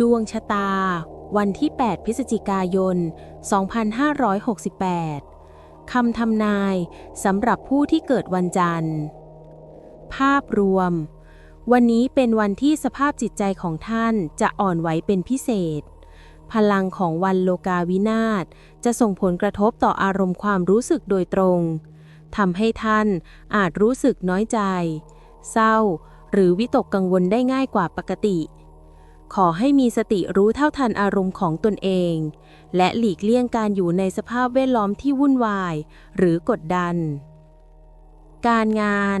ดวงชะตา วันที่ 8 พฤศจิกายน 2568 คำทำนายสำหรับผู้ที่เกิดวันจันทร์ ภาพรวม วันนี้เป็นวันที่สภาพจิตใจของท่านจะอ่อนไหวเป็นพิเศษ พลังของวันโลกาวินาศจะส่งผลกระทบต่ออารมณ์ความรู้สึกโดยตรงทำให้ท่านอาจรู้สึกน้อยใจ เศร้า หรือวิตกกังวลได้ง่ายกว่าปกติ ขอให้มีสติรู้เท่าทันอารมณ์ของตนเอง และหลีกเลี่ยงการอยู่ในสภาพแวดล้อมที่วุ่นวาย หรือกดดัน การงาน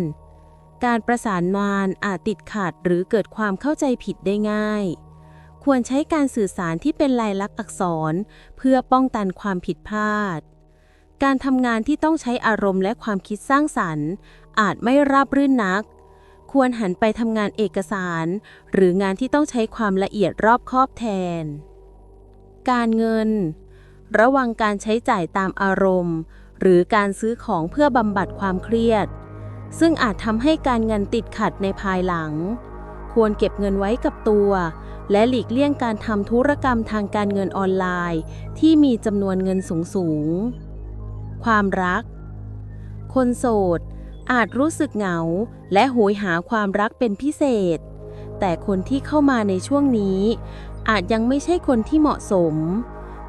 การประสานงานอาจติดขัดหรือเกิดความเข้าใจผิดได้ง่าย ควรใช้การสื่อสารที่เป็นลายลักษณ์อักษร เพื่อป้องกันความผิดพลาด การทำงานที่ต้องใช้อารมณ์และความคิดสร้างสรรค์ อาจไม่ราบรื่นนัก ควรหันไปทำงานเอกสาร หรืองานที่ต้องใช้ความละเอียดรอบคอบแทน การเงิน ระวังการใช้จ่ายตามอารมณ์ หรือการซื้อของเพื่อบำบัดความเครียด ซึ่งอาจทำให้การเงินติดขัดในภายหลัง ควรเก็บเงินไว้กับตัว และหลีกเลี่ยงการทำธุรกรรมทางการเงินออนไลน์ ที่มีจำนวนเงินสูงๆความรัก คนโสด อาจรู้สึกเหงา และโหยหาความรักเป็นพิเศษ แต่คนที่เข้ามาในช่วงนี้ อาจยังไม่ใช่คนที่เหมาะสม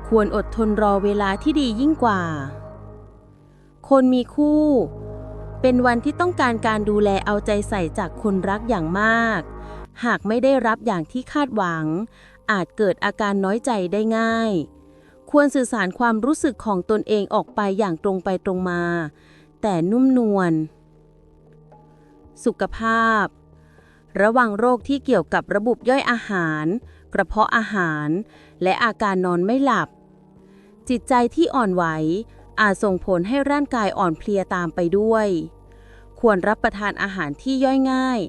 ควรอดทนรอเวลาที่ดียิ่งกว่า คนมีคู่ เป็นวันที่ต้องการการดูแลเอาใจใส่จากคนรักอย่างมาก หากไม่ได้รับอย่างที่คาดหวัง อาจเกิดอาการน้อยใจได้ง่าย ควรสื่อสารความรู้สึกของตนเองออกไปอย่างตรงไปตรงมาแต่นุ่มนวล สุขภาพ ระวังโรคที่เกี่ยวกับระบบย่อยอาหาร กระเพาะอาหาร และอาการนอนไม่หลับ จิตใจที่อ่อนไหว อาจส่งผลให้ร่างกายอ่อนเพลียตามไปด้วย ควรรับประทานอาหารที่ย่อยง่าย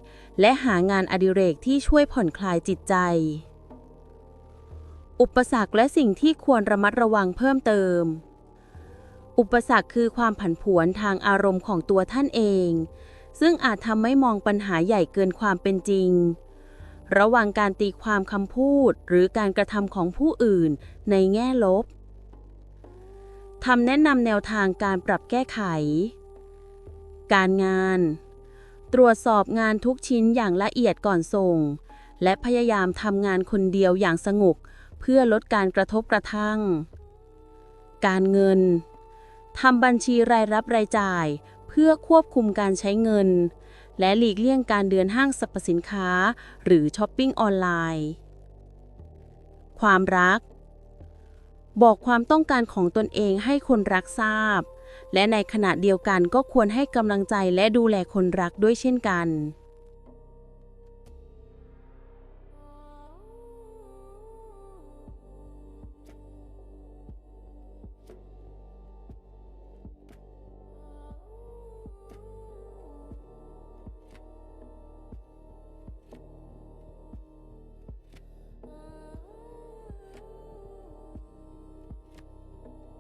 และหางานอดิเรกที่ช่วยผ่อนคลายจิตใจ อุปสรรคและสิ่งที่ควรระมัดระวังเพิ่มเติมอุปสรรคคือความผันผวนทางอารมณ์ของตัวท่านเอง ซึ่งอาจทำให้มองปัญหาใหญ่เกินความเป็นจริง ระวังการตีความคำพูดหรือการกระทำของผู้อื่นในแง่ลบทำแนะนำแนวทางการปรับแก้ไข การงาน ตรวจสอบงานทุกชิ้นอย่างละเอียดก่อนส่ง และพยายามทำงานคนเดียวอย่างสงบเพื่อลดการกระทบกระทั่ง การเงินทำบัญชีรายรับรายจ่าย พื่อควบคุมการใช้เงิน และหลีกเลี่ยงการเดินห้างสรรพสินค้า หรือช้อปปิ้งออนไลน์ ความรัก บอกความต้องการของตนเองให้คนรักทราบ และในขณะเดียวกันก็ควรให้กำลังใจและดูแลคนรักด้วยเช่นกัน